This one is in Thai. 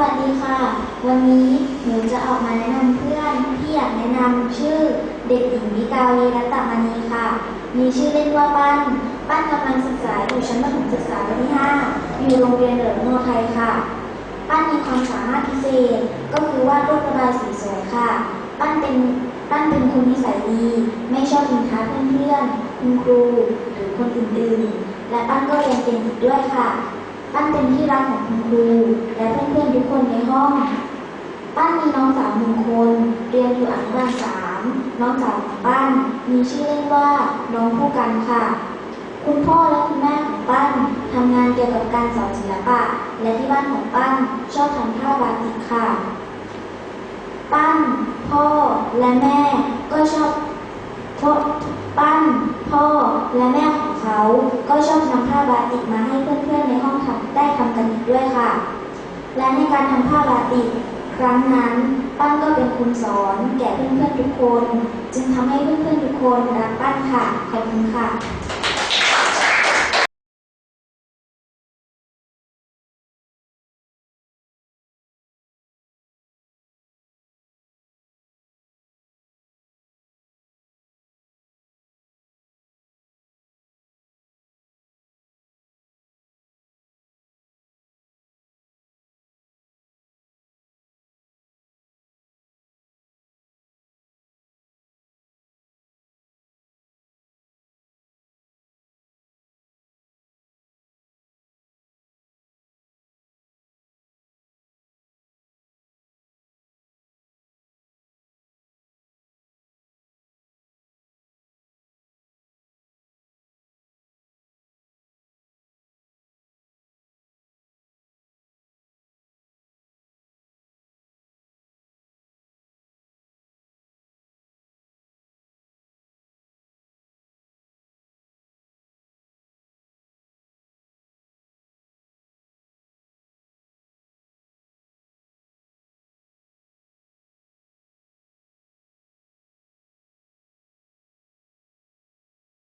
วัสดีค่ะ วันนี้หนูจะออกมาแนะนำเพื่อนที่อยากแนะนำชื่อเด็กหญิงวิกาวีรัตตมณีค่ะ มีชื่อเล่นว่าปั้น ปั้นกำลังศึกษาอยู่ชั้นประถมศึกษาปีที่5อยู่โรงเรียนเหลิมโนไทยค่ะ ปั้นมีความสามารถพิเศษก็คือวาดรูประบายสีสวยค่ะ ปั้นเป็นปั้นเป็นคนนิสัยดี ไม่ชอบนินทาเพื่อนๆคุณครูหรือคนอื่นๆ และปั้นก็เรียนเก่งอีกด้วยค่ะ ปั้นเป็นที่รักของคุณครูและ คนในห้องปั้นมีน้องสาวหนึ่งคน เรียนอยู่อนุบาลสามน้องสาวของปั้นมีชื่อเล่นว่าน้องผู้กันค่ะ คุณพ่อและคุณแม่ของปั้นทำงานเกี่ยวกับการสอนศิลปะ และที่บ้านของปั้นชอบทำผ้าบาติกค่ะปั้นพ่อและแม่ก็ชอบพบปั้นพ่อและแม่ของเขา ก็ชอบนำผ้าบาติกมาให้เพื่อนๆในห้องทำได้ทำกันอีกด้วยค่ะ และในการทำผ้าบาติกครั้งนั้นปั้นก็เป็นคุณสอนแก่เพื่อนๆทุกคน จึงทำให้เพื่อนๆทุกคนรักปั้นค่ะขอบคุณค่ะ